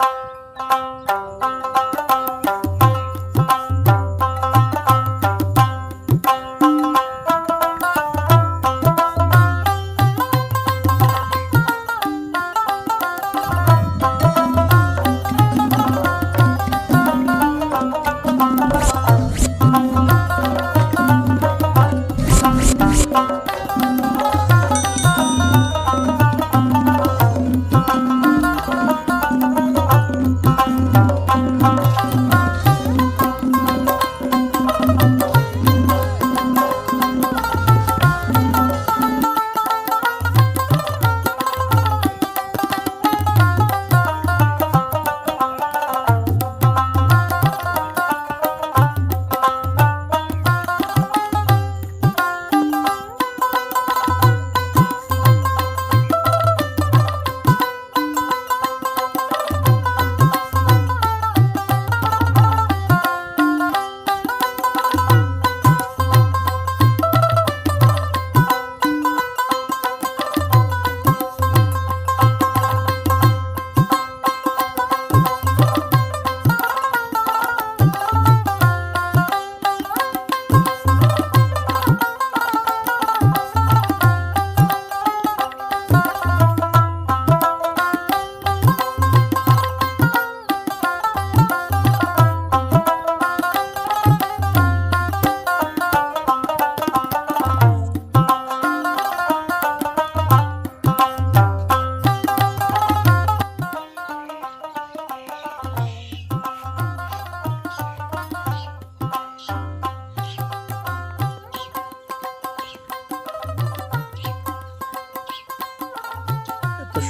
Música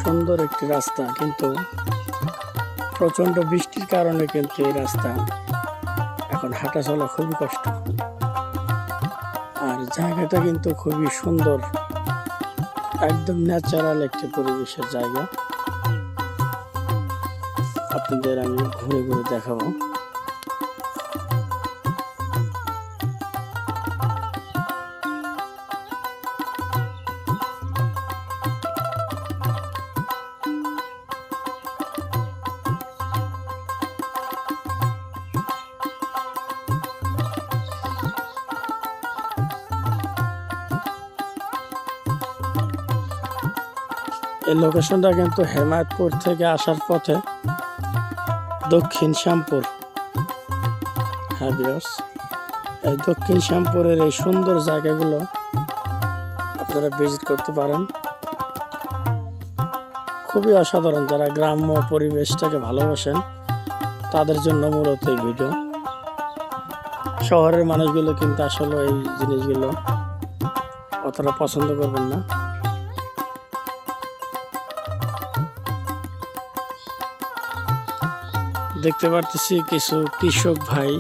সুন্দর একটি রাস্তা, কিন্তু প্রচণ্ড বৃষ্টির কারণে কিন্তু এই রাস্তা এখন হাঁটা চলা খুবই কষ্ট। আর জায়গাটা কিন্তু খুবই সুন্দর, একদম ন্যাচারাল একটি পরিবেশের জায়গা। আপনাদের আমি ঘুরে ঘুরে দেখাবো। এই লোকেশনটা কিন্তু হেমায়তপুর থেকে আসার পথে দক্ষিণ শ্যামপুর। হ্যাঁ এই দক্ষিণ শ্যামপুরের এই সুন্দর জায়গাগুলো আপনারা ভিজিট করতে পারেন। খুবই অসাধারণ যারা গ্রাম্য পরিবেশটাকে ভালোবাসেন, তাদের জন্য মূলত এই ভিডিও শহরের মানুষগুলো কিন্তু আসলে এই জিনিসগুলো অতটা পছন্দ করবেন না। দেখতে পারতেছি কিছু কৃষক ভাই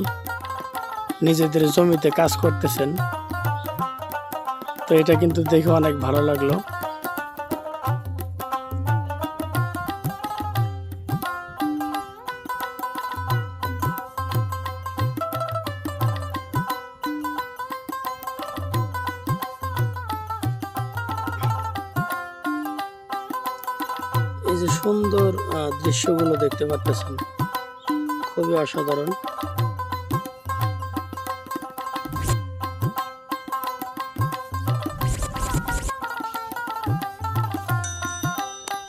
নিজেদের জমিতে কাজ করতেছেন। তো এটা কিন্তু দেখে অনেক ভালো লাগল। এই যে সুন্দর দৃশ্যগুলো দেখতে পারতেছেন। খুবই অসাধারণ।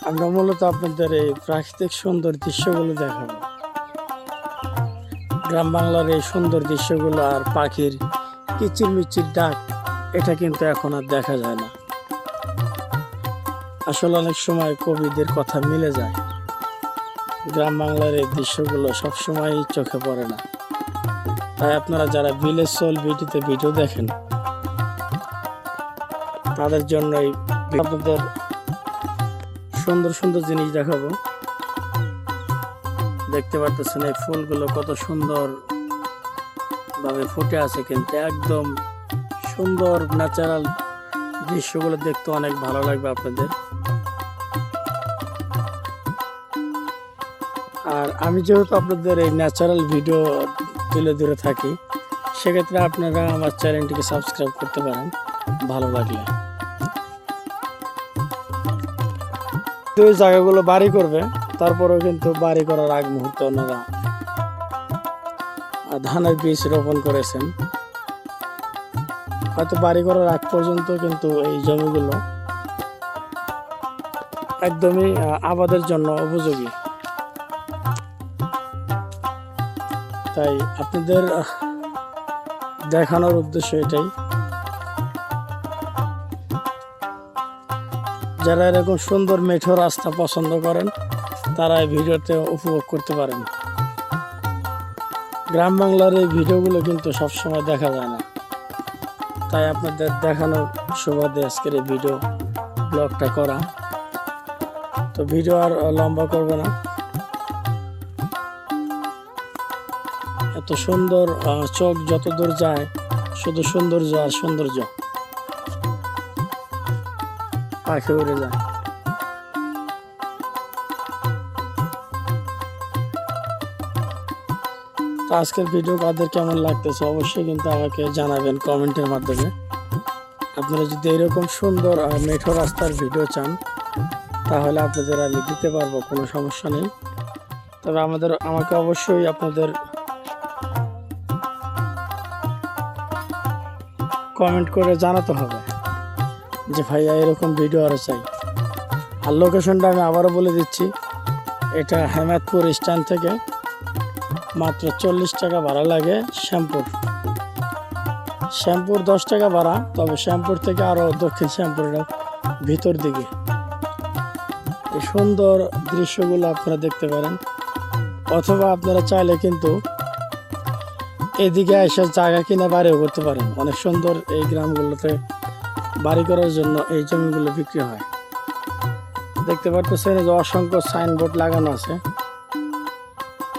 আমরা মূলত আপনাদের এই প্রাকৃতিক সুন্দর দৃশ্যগুলো দেখাবো। গ্রাম বাংলার এই সুন্দর দৃশ্যগুলো আর পাখির কিচির মিচির ডাক, এটা কিন্তু এখন আর দেখা যায় না। আসলে অনেক সময় কবিদের কথা মিলে যায়। গ্রাম বাংলার এই দৃশ্যগুলো সবসময় চোখে পড়ে না। তাই আপনারা যারা ভিলেজ সোল বিউটিতে ভিডিও দেখেন, তাদের জন্য এই আপনাদের সুন্দর সুন্দর জিনিস দেখাবো। দেখতে পারতেছেন এই ফুলগুলো কত সুন্দর ভাবে ফুটে আছে কিন্তু একদম সুন্দর ন্যাচারাল দৃশ্যগুলো দেখতে অনেক ভালো লাগবে আপনাদের। আর আমি যেহেতু আপনাদের এই ন্যাচারাল ভিডিও তুলে ধরে থাকি, সেক্ষেত্রে আপনারা আমার চ্যানেলটিকে সাবস্ক্রাইব করতে পারেন, ভালো লাগলে। এই জায়গাগুলো বাড়ি করবে, তারপরেও কিন্তু বাড়ি করার আগ মুহূর্তে ওনারা ধানের বীজ রোপণ করেছেন। হয়তো বাড়ি করার আগ পর্যন্ত কিন্তু এই জমিগুলো একদমই আবাদের জন্য উপযোগী। তাই আপনাদের দেখানোর উদ্দেশ্য এটাই। যারা এরকম সুন্দর মেঠো রাস্তা পছন্দ করেন, তারা এই ভিডিওতে উপভোগ করতে পারেন। গ্রাম বাংলার এই ভিডিওগুলো কিন্তু সবসময় দেখা যায় না। তাই আপনাদের দেখানোর সুবাদে আজকের এই ভিডিও ব্লগটা করা। তো ভিডিও আর লম্বা করবে না। এত সুন্দর চোখ যত দূর যায়, শুধু সৌন্দর্য আর সৌন্দর্য। পাখি উড়ে যায়। তো আজকের ভিডিও কাদের কেমন লাগতেছে অবশ্যই কিন্তু আমাকে জানাবেন কমেন্টের মাধ্যমে। আপনারা যদি এরকম সুন্দর মেঠো রাস্তার ভিডিও চান, তাহলে আপনাদের আমি দিতে পারব, কোনো সমস্যা নেই। তবে আমাদের, আমাকে অবশ্যই আপনাদের কমেন্ট করে জানাতে হবে যে ভাইয়া এরকম ভিডিও আরও চাই। আর লোকেশনটা আমি আবারও বলে দিচ্ছি, এটা হেমায়তপুর স্ট্যান্ড থেকে মাত্র চল্লিশ টাকা ভাড়া লাগে শ্যামপুর। শ্যাম্পুর দশ টাকা ভাড়া, তবে শ্যাম্পুর থেকে আরও দক্ষিণ শ্যামপুর ভিতর দিকে। এই সুন্দর দৃশ্যগুলো আপনারা দেখতে পারেন। অথবা আপনারা চাইলে কিন্তু এদিকে এসে জায়গা কিনে বাড়িও করতে পারেন। অনেক সুন্দর এই গ্রামগুলোতে বাড়ি করার জন্য এই জমিগুলো বিক্রি হয়। দেখতে এই যে অসংখ্য সাইনবোর্ড লাগানো আছে।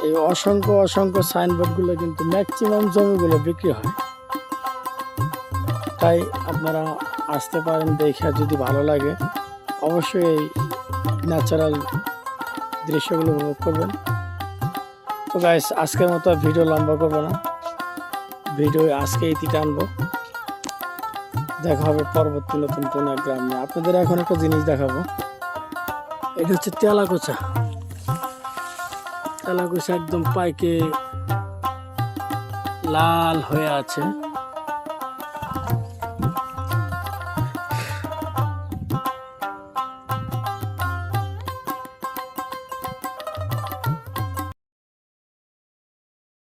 এই অসংখ্য অসংখ্য সাইনবোর্ডগুলো কিন্তু ম্যাক্সিমাম জমিগুলো বিক্রি হয়। তাই আপনারা আসতে পারেন দেখে যদি ভালো লাগে, অবশ্যই এই ন্যাচারাল দৃশ্যগুলো উপভোগ করবেন। তো গাইস আজকের মতো ভিডিও লম্বা করব না। ভিডিও আজকে ইতি আনব। দেখা হবে পরবর্তী নতুন কোন এক গ্রাম আপনাদের এখন একটা জিনিস দেখাবো। এটা হচ্ছে তেলাকোচা। তেলাকোচা একদম পাইকে লাল হয়ে আছে।